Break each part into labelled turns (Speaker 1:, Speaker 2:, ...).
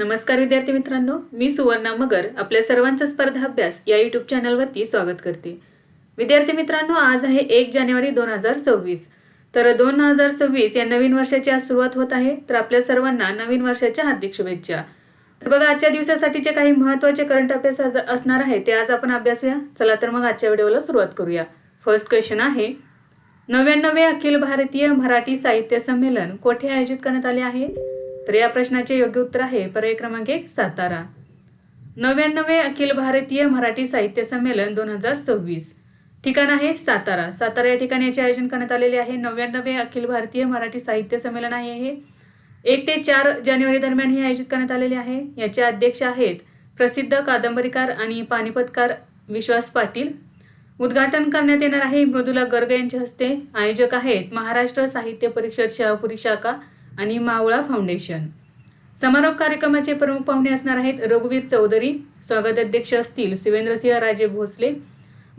Speaker 1: नमस्कार विद्यार्थी मित्रांनो मी सुवर्णा मगर आपल्या सर्वांचा स्पर्धा अभ्यास या युट्यूब चॅनलवरती स्वागत करते. विद्यार्थी मित्रांनो आज आहे एक जानेवारी दोन हजार सव्वीस. तर दोन हजार सव्वीस या नवीन वर्षाची आज सुरुवात होत आहे. तर आपल्या सर्वांना नवीन वर्षाच्या हार्दिक शुभेच्छा. तर बघा आजच्या दिवसासाठीचे काही महत्त्वाचे करंट अफेअर्स आज असणार आहे ते आज आपण अभ्यासूया. चला तर मग आजच्या व्हिडिओला सुरुवात करूया. फर्स्ट क्वेश्चन आहे नव्याण्णवे अखिल भारतीय मराठी साहित्य संमेलन कोठे आयोजित करण्यात आले आहे? तर या प्रश्नाचे योग्य उत्तर आहे पर्याय क्रमांक एक सातारा. नव्याण्णवे अखिल भारतीय मराठी साहित्य संमेलन दोन हजार सव्वीस. ठिकाण आहे सातारा. सातारा या ठिकाणी याचे आयोजन करण्यात आलेले आहे. नव्याण्णवे अखिल भारतीय मराठी साहित्य संमेलन आहे हे. एक ते चार जानेवारी दरम्यान हे आयोजित करण्यात आलेले आहे. याचे अध्यक्ष आहेत प्रसिद्ध कादंबरीकार आणि पानिपतकार विश्वास पाटील. उद्घाटन करण्यात येणार आहे मृदुला गर्ग यांच्या हस्ते. आयोजक आहेत महाराष्ट्र साहित्य परिषद शहापुरी शाखा. आणि मावळा फाउंडेशन. समारोप कार्यक्रमाचे प्रमुख पाहुणे असणार आहेत रघुवीर चौधरी स्वागत अध्यक्ष असतील शिवेंद्रसिंह राजे भोसले.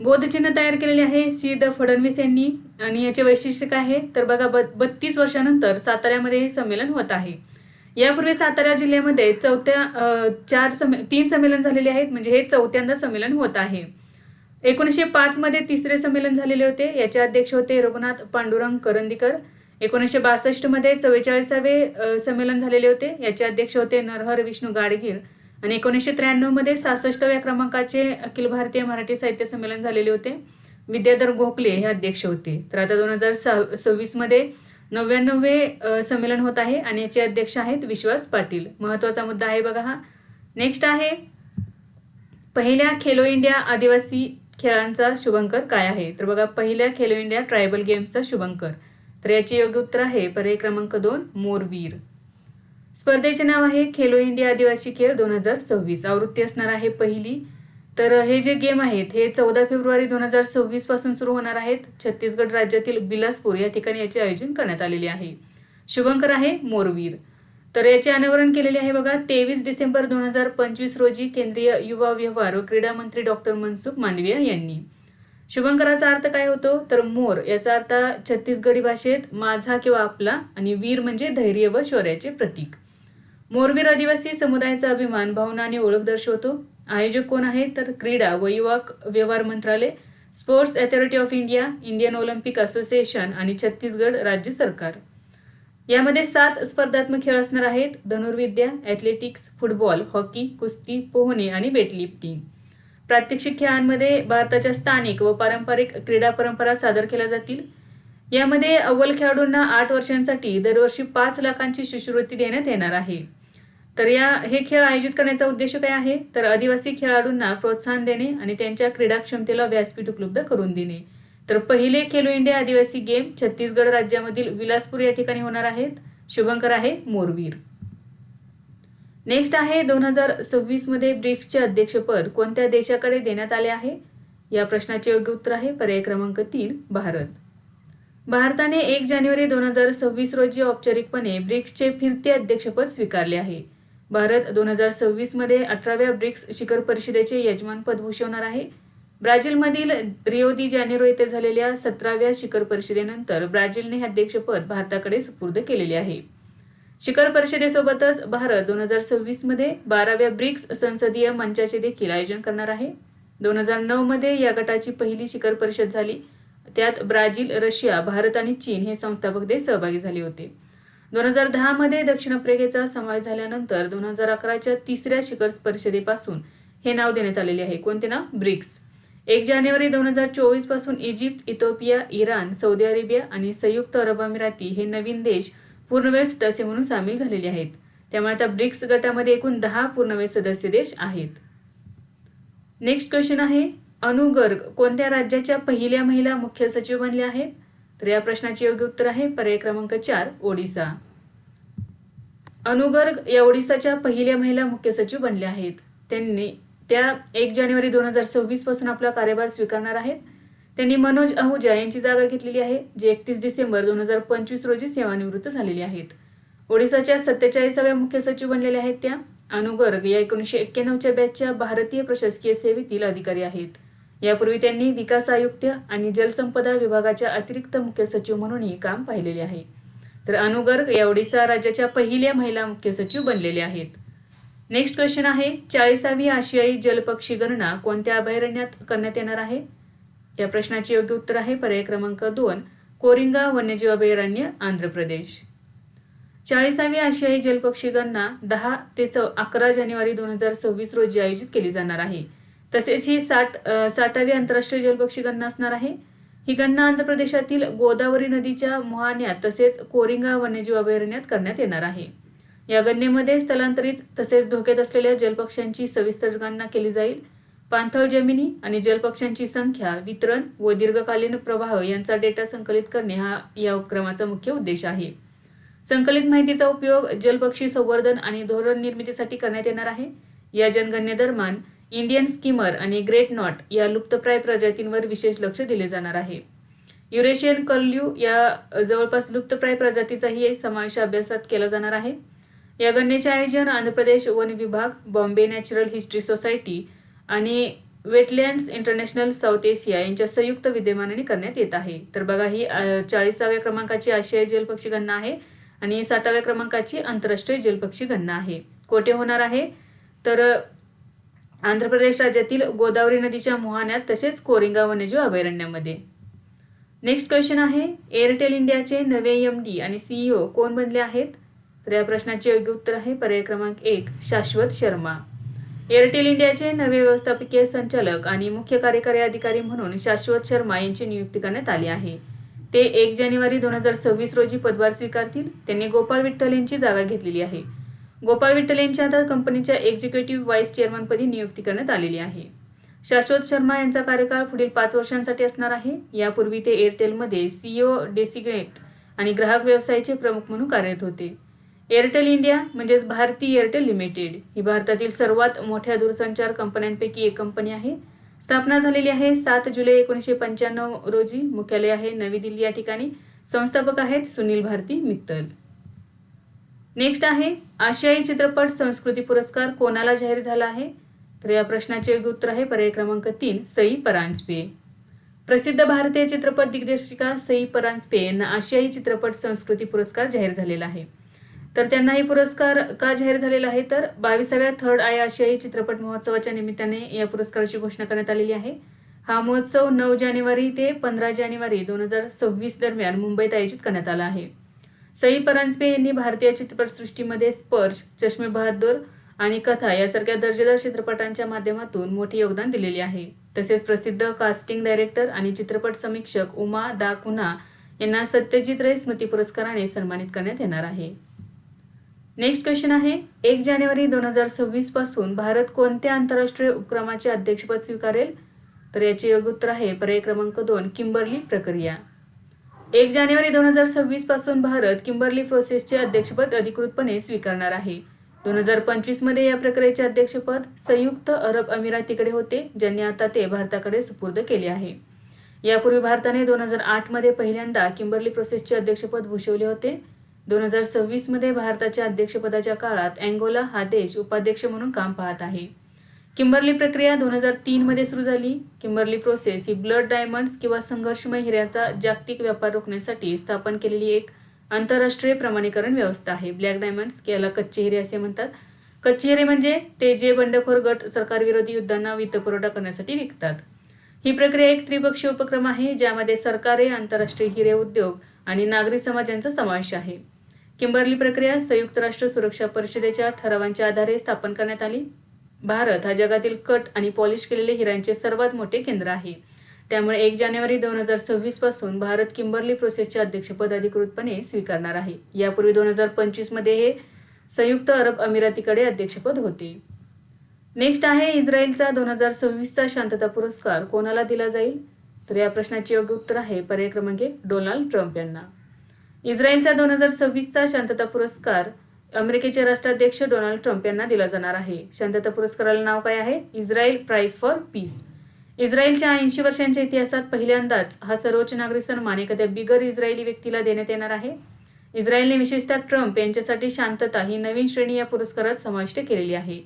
Speaker 1: बोधचिन्ह तयार केलेले आहे सी द फडणवीस यांनी आणि याचे वैशिष्ट्य काय आहे? तर बघा बत्तीस वर्षानंतर साताऱ्यामध्ये हे संमेलन होत आहे. यापूर्वी सातारा जिल्ह्यामध्ये चौथ्या चार समे तीन संमेलन झालेले आहेत म्हणजे हे चौथ्यांदा संमेलन होत आहे. एकोणीसशे पाचमध्ये तिसरे संमेलन झालेले होते. याचे अध्यक्ष होते रघुनाथ पांडुरंग करंदीकर. एकोणीसशे बासष्टमध्ये चव्वेचाळीसावे संमेलन झालेले होते. याचे अध्यक्ष होते नरहर विष्णू गाडगीळ आणि एकोणीसशे त्र्याण्णवमध्ये सहासष्टव्या क्रमांकाचे अखिल भारतीय मराठी साहित्य संमेलन झालेले होते. विद्याधर गोखले हे अध्यक्ष होते. तर आता दोन हजार सव्वीसमध्ये नव्याण्णवे संमेलन होत आहे आणि याचे अध्यक्ष आहेत विश्वास पाटील. महत्त्वाचा मुद्दा आहे बघा हा. नेक्स्ट आहे. पहिल्या खेलो इंडिया आदिवासी खेळांचा शुभंकर काय आहे? तर बघा पहिल्या खेलो इंडिया ट्रायबल गेम्सचा शुभंकर. तर याचे योग्य उत्तर आहे पर्याय क्रमांक दोन मोरवीर. स्पर्धेचे नाव आहे खेलो इंडिया आदिवासी खेळ दोन हजार सव्वीस. आवृत्ती असणार आहे पहिली. तर हे जे गेम आहेत हे चौदा फेब्रुवारी दोन हजार सव्वीसपासून सुरू होणार आहेत. छत्तीसगड राज्यातील बिलासपूर या ठिकाणी याचे आयोजन करण्यात आलेले आहे. शुभंकर आहे मोरवीर. तर याचे अनावरण केलेले आहे बघा तेवीस डिसेंबर दोन हजार पंचवीस रोजी केंद्रीय युवा व्यवहार व क्रीडा मंत्री डॉक्टर मनसुख मांडविया यांनी. शुभंकराचा अर्थ काय होतो? तर मोर याचा अर्थ छत्तीसगडी भाषेत माझा किंवा आपला आणि वीर म्हणजे धैर्य व शौर्याचे प्रतीक. मोरवीर आदिवासी समुदायाचा अभिमान भावना आणि ओळख दर्शवतो. आयोजक कोण आहेत? तर क्रीडा व युवक व्यवहार मंत्रालय sports authority of India Indian Olympic association आणि छत्तीसगड राज्य सरकार. यामध्ये सात स्पर्धात्मक खेळ असणार आहेत. धनुर्विद्या ॲथलेटिक्स फुटबॉल हॉकी कुस्ती पोहणे आणि वेटलिफ्टिंग. प्रात्यक्षिक खेळांमध्ये भारताच्या स्थानिक व पारंपरिक क्रीडा परंपरा सादर केल्या जातील. यामध्ये अव्वल खेळाडूंना आठ वर्षांसाठी दरवर्षी पाच लाखांची शिष्यवृत्ती देण्यात येणार आहे. तर या हे खेळ आयोजित करण्याचा उद्देश काय आहे? तर आदिवासी खेळाडूंना प्रोत्साहन देणे आणि त्यांच्या क्रीडा क्षमतेला व्यासपीठ उपलब्ध करून देणे. तर पहिले खेलो इंडिया आदिवासी गेम छत्तीसगड राज्यामधील विलासपूर या ठिकाणी होणार आहेत. शुभंकर आहे मोरवीर. नेक्स्ट आहे दोन हजार सव्वीसमध्ये ब्रिक्सचे अध्यक्षपद कोणत्या देशाकडे देण्यात आले आहे? या प्रश्नाचे योग्य उत्तर आहे पर्याय क्रमांक तीन भारत. भारताने एक जानेवारी दोन हजार सव्वीस रोजी औपचारिकपणे ब्रिक्सचे फिरते अध्यक्षपद स्वीकारले आहे. भारत दोन हजार सव्वीसमध्ये अठराव्या ब्रिक्स शिखर परिषदेचे यजमानपद भूषवणार आहे. ब्राझीलमधील रिओ दी जानेरो येथे झालेल्या सतराव्या शिखर परिषदेनंतर ब्राझीलने हे अध्यक्षपद भारताकडे सुपूर्द केलेले आहे. शिखर परिषदेसोबतच भारत दोन हजार सव्वीसमध्ये बाराव्या ब्रिक्स संसदीय मंचाचे देखील आयोजन करणार आहे. दोन हजार नऊ मध्ये या गटाची पहिली शिखर परिषद झाली. त्यात ब्राझील रशिया भारत आणि चीन हे संस्थापक देश सहभागी झाले होते. दोन हजार दहा मध्ये दक्षिण आफ्रिकेचा समावेश झाल्यानंतर दोन हजार अकराच्या तिसऱ्या शिखर परिषदेपासून हे नाव देण्यात आलेले आहे. कोणते नाव? ब्रिक्स. एक जानेवारी दोन हजार चोवीसपासून Egypt Ethiopia Iran Saudi Arabia आणि संयुक्त अरब अमिराती हे नवीन देश पूर्णवेळ सदस्य म्हणून सामील झालेले आहेत. त्यामुळे आता ब्रिक्स गटामध्ये एकूण दहा पूर्णवेळ सदस्य देश आहेत. नेक्स्ट क्वेश्चन आहे अनुगर्ग कोणत्या राज्याच्या पहिल्या महिला मुख्य सचिव बनल्या आहेत? तर या प्रश्नाचे योग्य उत्तर आहे पर्याय क्रमांक चार ओडिसा. अनुगर्ग या ओडिसाच्या पहिल्या महिला मुख्य सचिव बनल्या आहेत. त्यांनी त्या एक जानेवारी दोन हजार सव्वीसपासून आपला कार्यभार स्वीकारणार आहेत. त्यांनी मनोज आहुजा यांची जागा घेतलेली आहे जे एकतीस डिसेंबर दोन हजार पंचवीस रोजी सेवानिवृत्त झालेली आहेत. ओडिसाच्या सत्तेचाळीसाव्या मुख्य सचिव बनलेल्या आहेत त्या. अनुगर्ग या एकोणीसशे एक्क्याण्णवच्या बॅचच्या भारतीय प्रशासकीय सेवेतील अधिकारी आहेत. यापूर्वी त्यांनी विकास आयुक्त आणि जलसंपदा विभागाच्या अतिरिक्त मुख्य सचिव म्हणूनही काम पाहिलेले आहे. तर अनुगर्ग या ओडिसा राज्याच्या पहिल्या महिला मुख्य सचिव बनलेल्या आहेत. नेक्स्ट क्वेश्चन आहे चाळीसावी आशियाई जलपक्षी गणना कोणत्या अभयारण्यात करण्यात येणार आहे? या प्रश्नाचे योग्य उत्तर आहे पर्याय क्रमांक दोन कोरिंगा वन्यजीव अभयारण्य आंध्र प्रदेश. चाळीसावी आशियाई जलपक्षी गणना दहा ते चौ अकरा जानेवारी दोन हजार सव्वीस रोजी आयोजित केली जाणार आहे. तसेच ही साठ साठावी आंतरराष्ट्रीय जलपक्षी गणना असणार आहे. ही गणना आंध्र प्रदेशातील गोदावरी नदीच्या मोहाण्यात तसेच कोरिंगा वन्यजीव अभयारण्यात करण्यात येणार आहे. या गणनेमध्ये स्थलांतरित तसेच धोक्यात असलेल्या जलपक्ष्यांची सविस्तर गणना केली जाईल. पाणथळ जमिनी आणि जलपक्ष्यांची संख्या वितरण व दीर्घकालीन प्रवाह यांचा डेटा संकलित करणे हा या उपक्रमाचा मुख्य उद्देश आहे. संकलित माहितीचा उपयोग जलपक्षी संवर्धन आणि धोरण निर्मितीसाठी करण्यात येणार आहे. या जनगणनेदरम्यान इंडियन स्कीमर आणि ग्रेट नॉट या लुप्तप्राय प्रजातींवर विशेष लक्ष दिले जाणार आहे. युरेशियन कल्ल्यू या जवळपास लुप्तप्राय प्रजातीचाही समावेश अभ्यासात केला जाणार आहे. या गणनेचे आयोजन आंध्र प्रदेश वन विभाग बॉम्बे नॅचरल हिस्ट्री सोसायटी आणि वेटलँड्स इंटरनॅशनल साऊथ एशिया यांच्या संयुक्त विद्यमानाने करण्यात येत आहे. तर बघा ही चाळीसाव्या क्रमांकाची आशियाई जलपक्षी गणना आहे आणि साठाव्या क्रमांकाची आंतरराष्ट्रीय जलपक्षी गणना आहे. कोठे होणार आहे? तर आंध्र प्रदेश राज्यातील गोदावरी नदीच्या मोहाण्यात तसेच कोरिंगा वन्यजीव अभयारण्यामध्ये. नेक्स्ट क्वेश्चन आहे एअरटेल इंडियाचे नवे एम डी आणि सीईओ कोण बनले आहेत? तर या प्रश्नाचे योग्य उत्तर आहे पर्याय क्रमांक एक शाश्वत शर्मा. एअरटेल इंडियाचे नवे व्यवस्थापकीय संचालक आणि मुख्य कार्यकारी अधिकारी म्हणून शाश्वत शर्मा यांची नियुक्ती करण्यात आली आहे. ते एक जानेवारी दोन हजार सव्वीस रोजी पदभार स्वीकारतील. त्यांनी गोपाळ विठ्ठल यांची जागा घेतलेली आहे. गोपाळ विठ्ठल यांची आता कंपनीच्या एक्झिक्युटिव्ह व्हाईस चेअरमनपदी नियुक्ती करण्यात आलेली आहे. शाश्वत शर्मा यांचा कार्यकाळ पुढील पाच वर्षांसाठी असणार आहे. यापूर्वी ते एअरटेलमध्ये सीईओ डेसिग्नेट आणि ग्राहक व्यवसायाचे प्रमुख म्हणून कार्यरत होते. एअरटेल इंडिया म्हणजेच भारती एअरटेल लिमिटेड ही भारतातील सर्वात मोठ्या दूरसंचार कंपन्यांपैकी एक कंपनी आहे. स्थापना झालेली आहे सात जुलै एकोणीसशे पंच्याण्णव रोजी. मुख्यालय आहे नवी दिल्ली या ठिकाणी. संस्थापक आहेत सुनील भारती मित्तल. नेक्स्ट आहे आशियाई चित्रपट संस्कृती पुरस्कार कोणाला जाहीर झाला आहे? तर या प्रश्नाचे उत्तर आहे पर्याय क्रमांक तीन सई परांजपे. प्रसिद्ध भारतीय चित्रपट दिग्दर्शिका सई परांजपे यांना आशियाई चित्रपट संस्कृती पुरस्कार जाहीर झालेला आहे. तर त्यांना हे पुरस्कार का जाहीर झालेला आहे? तर बावीसाव्या थर्ड आय आशियाई चित्रपट महोत्सवाच्या निमित्ताने या पुरस्काराची घोषणा करण्यात आलेली आहे. हा महोत्सव नऊ जानेवारी ते पंधरा जानेवारी दोन हजार सव्वीस दरम्यान मुंबईत आयोजित करण्यात आला आहे. सई परांजपे यांनी भारतीय चित्रपटसृष्टीमध्ये स्पर्श चष्मे बहादूर आणि कथा यासारख्या दर्जेदार चित्रपटांच्या माध्यमातून मोठे योगदान दिलेले आहे. तसेच प्रसिद्ध कास्टिंग डायरेक्टर आणि चित्रपट समीक्षक उमा दा कुन्हा यांना सत्यजित रे स्मृती पुरस्काराने सन्मानित करण्यात येणार आहे. नेक्स्ट क्वेश्चन आहे एक जानेवारी दोन हजार सव्वीसपासून भारत कोणत्या आंतरराष्ट्रीय उपक्रमाचे अध्यक्षपद स्वीकारेल? तर याचे योग्य उत्तर आहे पर्याय क्रमांक दोन किंबर्ली प्रक्रिया. एक जानेवारी दोन हजार सव्वीसपासून भारत किंबर्ली प्रोसेसचे अध्यक्षपद अधिकृतपणे स्वीकारणार आहे. दोन हजार पंचवीसमध्ये या प्रक्रियेचे अध्यक्षपद संयुक्त अरब अमिरातीकडे होते ज्यांनी आता ते भारताकडे सुपूर्द केले आहे. यापूर्वी भारताने दोन हजार आठमध्ये पहिल्यांदा किंबर्ली प्रोसेसचे अध्यक्षपद भूषवले होते. दोन हजार सव्वीसमध्ये भारताच्या अध्यक्षपदाच्या काळात अँगोला हा देश उपाध्यक्ष म्हणून काम पाहत आहे. किंबर्ली प्रक्रिया दोन हजार तीनमध्ये सुरू झाली. किंबर्ली प्रोसेस ही ब्लड डायमंड्स किंवा संघर्षमय हिऱ्याचा जागतिक व्यापार रोखण्यासाठी स्थापन केलेली एक आंतरराष्ट्रीय प्रमाणीकरण व्यवस्था आहे. ब्लॅक डायमंड्स याला कच्चे हिरे असे म्हणतात. कच्चे हिरे म्हणजे ते जे बंडखोर गट सरकारविरोधी युद्धांना वित्तपुरवठा करण्यासाठी विकतात. ही प्रक्रिया एक त्रिपक्षीय उपक्रम आहे ज्यामध्ये सरकारे आंतरराष्ट्रीय हिरे उद्योग आणि नागरी समाजांचा समावेश आहे. किंबर्ली प्रक्रिया संयुक्त राष्ट्र सुरक्षा परिषदेच्या ठरावांच्या आधारे स्थापन करण्यात आली. भारत हा जगातील कट आणि पॉलिश केलेले हिऱ्यांचे सर्वात मोठे केंद्र आहे. त्यामुळे एक जानेवारी दोन हजार सव्वीसपासून भारत किंबर्ली प्रोसेसचे अध्यक्षपद अधिकृतपणे स्वीकारणार आहे. यापूर्वी दोन हजार पंचवीसमध्ये हे संयुक्त अरब अमिरातीकडे अध्यक्षपद होते. नेक्स्ट आहे इस्रायलचा दोन हजार सव्वीसचा शांतता पुरस्कार. कोणाला दिला जाईल? तर या प्रश्नाचे योग्य उत्तर आहे पर्याय क्रमांक डोनाल्ड ट्रम्प यांना. इस्रायलचा दोन हजार सव्वीसचा शांतता पुरस्कार अमेरिकेचे राष्ट्राध्यक्ष डोनाल्ड ट्रम्प यांना दिला जाणार आहे. शांतता पुरस्काराला नाव काय आहे? Israel prize for peace. इस्रायलच्या ऐंशी वर्षांच्या इतिहासात पहिल्यांदाच हा सर्वोच्च नागरी सन्मान एखाद्या बिगर इस्रायली व्यक्तीला देण्यात येणार आहे. इस्रायलने विशेषतः ट्रम्प यांच्यासाठी शांतता ही नवीन श्रेणी या पुरस्कारात समाविष्ट केलेली आहे.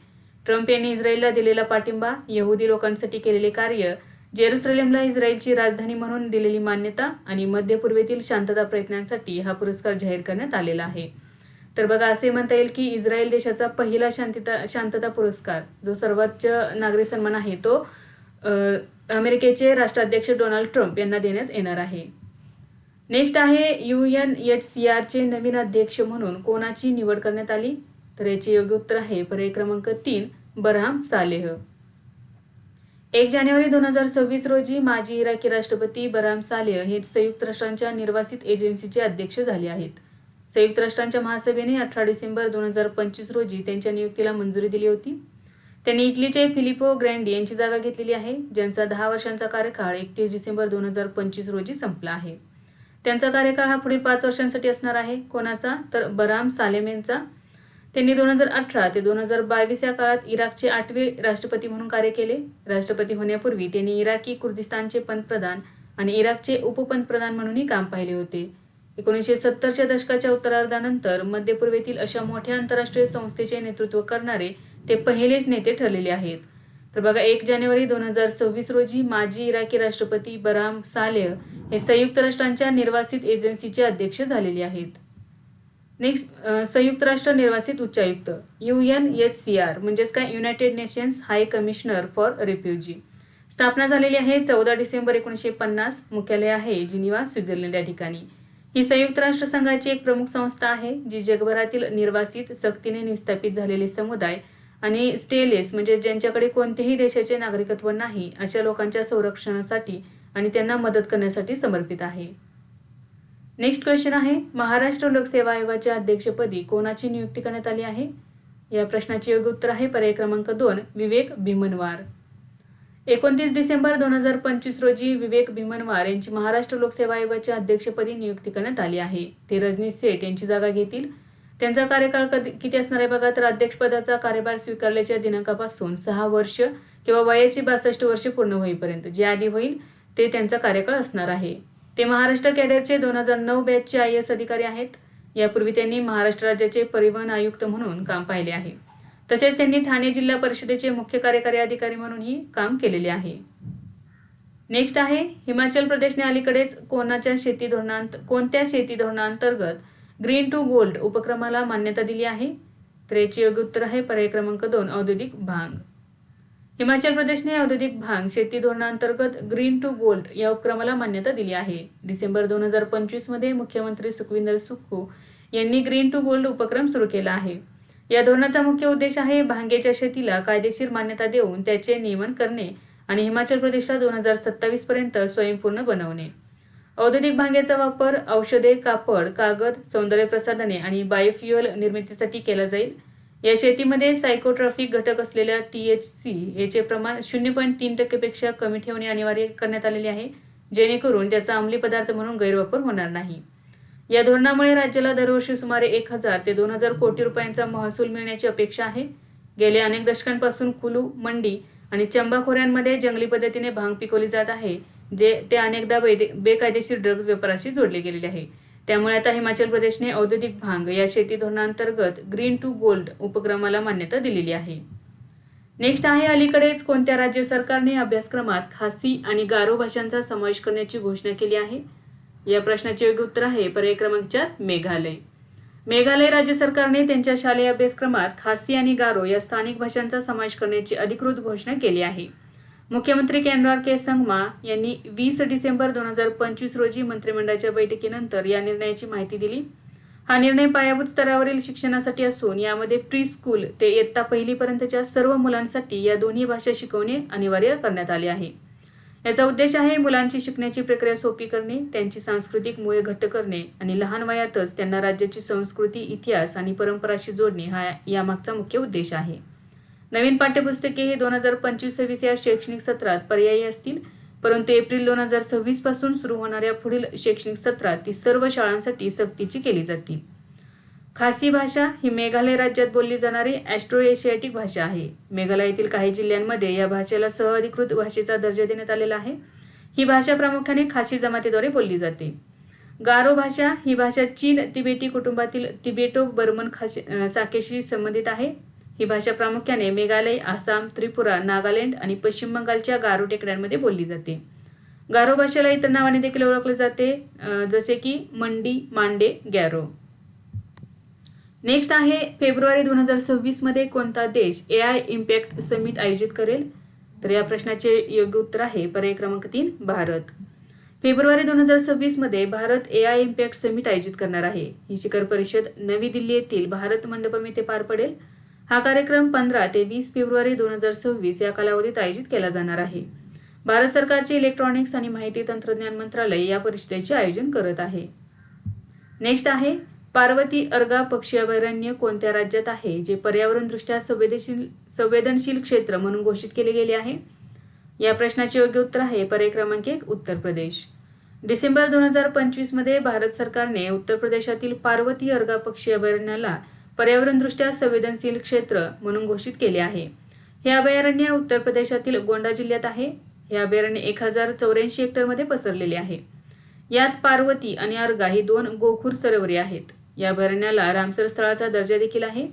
Speaker 1: ट्रम्प यांनी इस्रायलला दिलेला पाठिंबा यहुदी लोकांसाठी केलेले कार्य जेरुसलेमला इस्रायलची राजधानी म्हणून दिलेली मान्यता आणि मध्य पूर्वेतील शांतता प्रयत्नांसाठी हा पुरस्कार जाहीर करण्यात आलेला आहे. तर बघा असे म्हणता येईल की इस्रायल देशाचा पहिला शांतता शांतता पुरस्कार जो सर्वोच्च नागरी सन्मान आहे तो अमेरिकेचे राष्ट्राध्यक्ष डोनाल्ड ट्रम्प यांना देण्यात येणार आहे. नेक्स्ट आहे यू एन एच सी आरचे नवीन अध्यक्ष म्हणून कोणाची निवड करण्यात आली? तर याचे योग्य उत्तर आहे पर्याय क्रमांक तीन बरहाम सालेह. एक जानेवारी दोन हजार सव्वीस रोजी माजी इराकी राष्ट्रपती बराम सालेह हे संयुक्त राष्ट्रांच्या निर्वासित एजन्सीचे अध्यक्ष झाले आहेत. संयुक्त राष्ट्रांच्या महासभेने अठरा डिसेंबर दोन हजार पंचवीस रोजी त्यांच्या नियुक्तीला मंजुरी दिली होती. त्यांनी इटलीचे फिलिपो ग्रँडी यांची जागा घेतलेली आहे ज्यांचा दहा वर्षांचा कार्यकाळ एकतीस डिसेंबर दोन हजार पंचवीस रोजी संपला आहे. त्यांचा कार्यकाळ हा पुढील पाच वर्षांसाठी असणार आहे. कोणाचा? तर बराम सालेमेंचा त्यांनी दोन हजार अठरा ते दोन हजार बावीस या काळात इराकचे आठवे राष्ट्रपती म्हणून कार्य केले. राष्ट्रपती होण्यापूर्वी त्यांनी इराकी कुर्दिस्तानचे पंतप्रधान आणि इराकचे उपपंतप्रधान म्हणूनही काम पाहिले होते. एकोणीसशे सत्तरच्या दशकाच्या उत्तरार्धानंतर मध्य पूर्वेतील अशा मोठ्या आंतरराष्ट्रीय संस्थेचे नेतृत्व करणारे ते पहिलेच नेते ठरलेले आहेत. तर बघा एक जानेवारी दोन हजार सव्वीस रोजी माजी इराकी राष्ट्रपती बराम सालेह हे संयुक्त राष्ट्रांच्या निर्वासित एजन्सीचे अध्यक्ष झालेले आहेत. नेक्स्ट uh, संयुक्त राष्ट्र निर्वासित उच्चायुक्त U N H C R म्हणजेच काय? United Nations high commissioner for refugee स्थापना झालेली आहे चौदा डिसेंबर एकोणीसशे पन्नास. मुख्यालय आहे जिनिवा स्वित्झर्लंड या ठिकाणी. ही संयुक्त राष्ट्र संघाची एक प्रमुख संस्था आहे जी जगभरातील निर्वासित सक्तीने निस्थापित झालेले समुदाय आणि स्टेलेस म्हणजे ज्यांच्याकडे कोणतेही देशाचे नागरिकत्व नाही अशा लोकांच्या संरक्षणासाठी आणि त्यांना मदत करण्यासाठी समर्पित आहे. नेक्स्ट क्वेश्चन आहे महाराष्ट्र लोकसेवा आयोगाच्या अध्यक्षपदी कोणाची नियुक्ती करण्यात आली आहे? या प्रश्नाचे योग्य उत्तर आहे पर्याय क्रमांक दोन विवेक भीमनवार. एकोणतीस डिसेंबर दोन हजार पंचवीस रोजी विवेक भीमनवार यांची महाराष्ट्र लोकसेवा आयोगाच्या अध्यक्षपदी नियुक्ती करण्यात आली आहे. ते रजनी सेठ यांची जागा घेतील. त्यांचा कार्यकाळ कधी किती असणार आहे बघा? तर अध्यक्षपदाचा कार्यभार स्वीकारल्याच्या दिनांकापासून सहा वर्ष किंवा वयाची बासष्ट वर्षे पूर्ण होईपर्यंत जे आधी होईल ते त्यांचा कार्यकाळ असणार आहे. ते महाराष्ट्र कॅडरचे दोन हजार नऊ बॅचचे आय एस अधिकारी आहेत. यापूर्वी त्यांनी महाराष्ट्र राज्याचे परिवहन आयुक्त म्हणून काम पाहिले आहे. तसेच त्यांनी ठाणे जिल्हा परिषदेचे मुख्य कार्यकारी अधिकारी म्हणूनही काम केलेले आहे. नेक्स्ट आहे हिमाचल प्रदेशने अलीकडेच कोणाच्या शेती धोरणांत कोणत्या शेती धोरणांतर्गत ग्रीन टू गोल्ड उपक्रमाला मान्यता दिली आहे? तर याचे योग्य उत्तर आहे पर्याय क्रमांक दोन औद्योगिक भांग. हिमाचल प्रदेशने औद्योगिक भांग शेती धोरणांतर्गत ग्रीन टू गोल्ड या उपक्रमाला मान्यता दिली आहे. डिसेंबर दोन हजार पंचवीसमध्ये मुख्यमंत्री सुखविंदर सुखू यांनी ग्रीन टू गोल्ड उपक्रम सुरू केला आहे. या धोरणाचा मुख्य उद्देश आहे भांगेच्या शेतीला कायदेशीर मान्यता देऊन त्याचे नियमन करणे आणि हिमाचल प्रदेशला दोन हजार सत्तावीस पर्यंत स्वयंपूर्ण बनवणे. औद्योगिक भांग्याचा वापर औषधे कापड कागद सौंदर्य प्रसाधने आणि बायोफ्युअल निर्मितीसाठी केला जाईल. या शेतीमध्ये सायकोट्रॉफिक घटक असलेल्या टी एच सी याचे प्रमाण शून्य पॉईंट तीन टक्केपेक्षा कमी ठेवणे अनिवार्य करण्यात आलेले आहे जेणेकरून त्याचा अंमली पदार्थ म्हणून गैरवापर होणार नाही. या धोरणामुळे राज्याला दरवर्षी सुमारे एक हजार ते दोन हजार कोटी रुपयांचा महसूल मिळण्याची अपेक्षा आहे. गेल्या अनेक दशकांपासून कुलू मंडी आणि चंबा खोऱ्यांमध्ये जंगली पद्धतीने भांग पिकवली जात आहे जे ते अनेकदा बेकायदेशीर ड्रग्ज व्यापाराशी जोडले गेलेले आहे. त्यामुळे आता हिमाचल प्रदेशने औद्योगिक भांग या शेती धोरणांतर्गत ग्रीन टू गोल्ड उपक्रमाला मान्यता दिलेली आहे. नेक्स्ट आहे अलीकडेच कोणत्या राज्य सरकारने अभ्यासक्रमात खासी आणि गारो भाषांचा समावेश करण्याची घोषणा केली आहे? या प्रश्नाचे योग्य उत्तर आहे पर्याय क्रमांक चार मेघालय. मेघालय राज्य सरकारने त्यांच्या शालेय अभ्यासक्रमात खासी आणि गारो या स्थानिक भाषांचा समावेश करण्याची अधिकृत घोषणा केली आहे. मुख्यमंत्री कॅनराड के संगमा यांनी वीस डिसेंबर दोन हजार पंचवीस रोजी मंत्रिमंडळाच्या बैठकीनंतर या निर्णयाची माहिती दिली. हा निर्णय पायाभूत स्तरावरील शिक्षणासाठी असून यामध्ये प्री स्कूल ते इयत्ता पहिलीपर्यंतच्या सर्व मुलांसाठी या दोन्ही भाषा शिकवणे अनिवार्य करण्यात आले आहे. याचा उद्देश आहे मुलांची शिकण्याची प्रक्रिया सोपी करणे त्यांची सांस्कृतिक मुळे घट्ट करणे आणि लहान वयातच त्यांना राज्याची संस्कृती इतिहास आणि परंपराशी जोडणे हा यामागचा मुख्य उद्देश आहे. नवीन पाठ्यपुस्तके हे दोन हजार पंचवीस सव्वीस या शैक्षणिक सत्रात पर्यायी असतील परंतु एप्रिल दोन हजार सव्वीसपासून सुरू होणाऱ्या पुढील शैक्षणिक सत्रात ती सर्व शाळांसाठी सक्तीची केली जातील. खासी भाषा ही मेघालय राज्यात बोलली जाणारी ॲस्ट्रो एशियाटिक भाषा आहे. मेघालयातील काही जिल्ह्यांमध्ये या भाषेला सह अधिकृत भाषेचा दर्जा देण्यात आलेला आहे. ही भाषा प्रामुख्याने खासी जमातीद्वारे बोलली जाते. गारो भाषा ही भाषा चीन तिबेटी कुटुंबातील तिबेटो बर्मन खाशी साखेशी संबंधित आहे. ही भाषा प्रामुख्याने मेघालय आसाम त्रिपुरा नागालँड आणि पश्चिम बंगालच्या गारो टेकड्यांमध्ये बोलली जाते. गारो भाषेला इतर नावाने देखील ओळखले जाते जसे की मंडी मांडे गॅरो नेक्स्ट आहे फेब्रुवारी दोन हजार सव्वीसमध्ये कोणता देश ए आय इम्पॅक्ट समिट आयोजित करेल? तर या प्रश्नाचे योग्य उत्तर आहे पर्याय क्रमांक तीन भारत. फेब्रुवारी दोन हजार सव्वीसमध्ये Bharat A I impact summit आयोजित करणार आहे. ही शिखर परिषद नवी दिल्ली येथील भारत मंडपम येथे पार पडेल. हा कार्यक्रम पंधरा ते वीस फेब्रुवारी दोन हजार सव्वीस या कालावधीत आयोजित केला जाणार आहे. भारत सरकारचे इलेक्ट्रॉनिक्स आणि माहिती तंत्रज्ञान मंत्रालय या परिषदेचे आयोजन करत आहे. नेक्स्ट आहे पार्वती अर्गा पक्षी अभयारण्य कोणत्या राज्यात आहे जे पर्यावरणदृष्ट्या संवेदनशील संवेदनशील क्षेत्र म्हणून घोषित केले गेले आहे? या प्रश्नाचे योग्य उत्तर आहे पर्याय क्रमांक एक उत्तर प्रदेश. डिसेंबर दोन हजार पंचवीसमध्ये भारत सरकारने उत्तर प्रदेशातील पार्वती अर्गा पक्षी अभयारण्याला पर्यावरणदृष्ट्या संवेदनशील क्षेत्र म्हणून घोषित केले आहे. हे अभयारण्य उत्तर प्रदेशातील गोंडा जिल्ह्यात आहे. हे अभयारण्य एक हजार चौऱ्याऐंशी हेक्टरमध्ये पसरलेले आहे. यात पार्वती आणि अर्गा ही दोन गोखूर सरोवरे आहेत. या अभयारण्याला रामसर स्थळाचा दर्जा देखील आहे.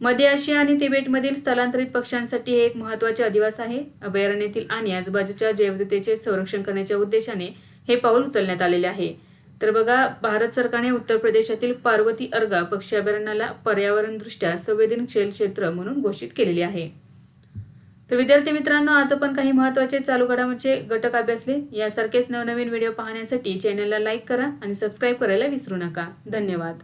Speaker 1: मध्य आशिया आणि तिबेटमधील स्थलांतरित पक्ष्यांसाठी हे एक महत्त्वाचे अधिवास आहे. अभयारण्यातील आणि आजूबाजूच्या जैवतेचे संरक्षण करण्याच्या उद्देशाने हे पाऊल उचलण्यात आलेले आहे. तर बघा भारत सरकारने उत्तर प्रदेशातील पार्वती अर्गा पक्षी अभयारण्याला पर्यावरणदृष्ट्या संवेदनशील क्षेत्र म्हणून घोषित केलेले आहे. तर विद्यार्थी मित्रांनो आज आपण काही महत्त्वाचे चालू घडामोडचे घटक अभ्यासले. यासारखेच नवनवीन व्हिडिओ पाहण्यासाठी चॅनलला लाईक करा आणि सबस्क्राईब करायला विसरू नका. धन्यवाद.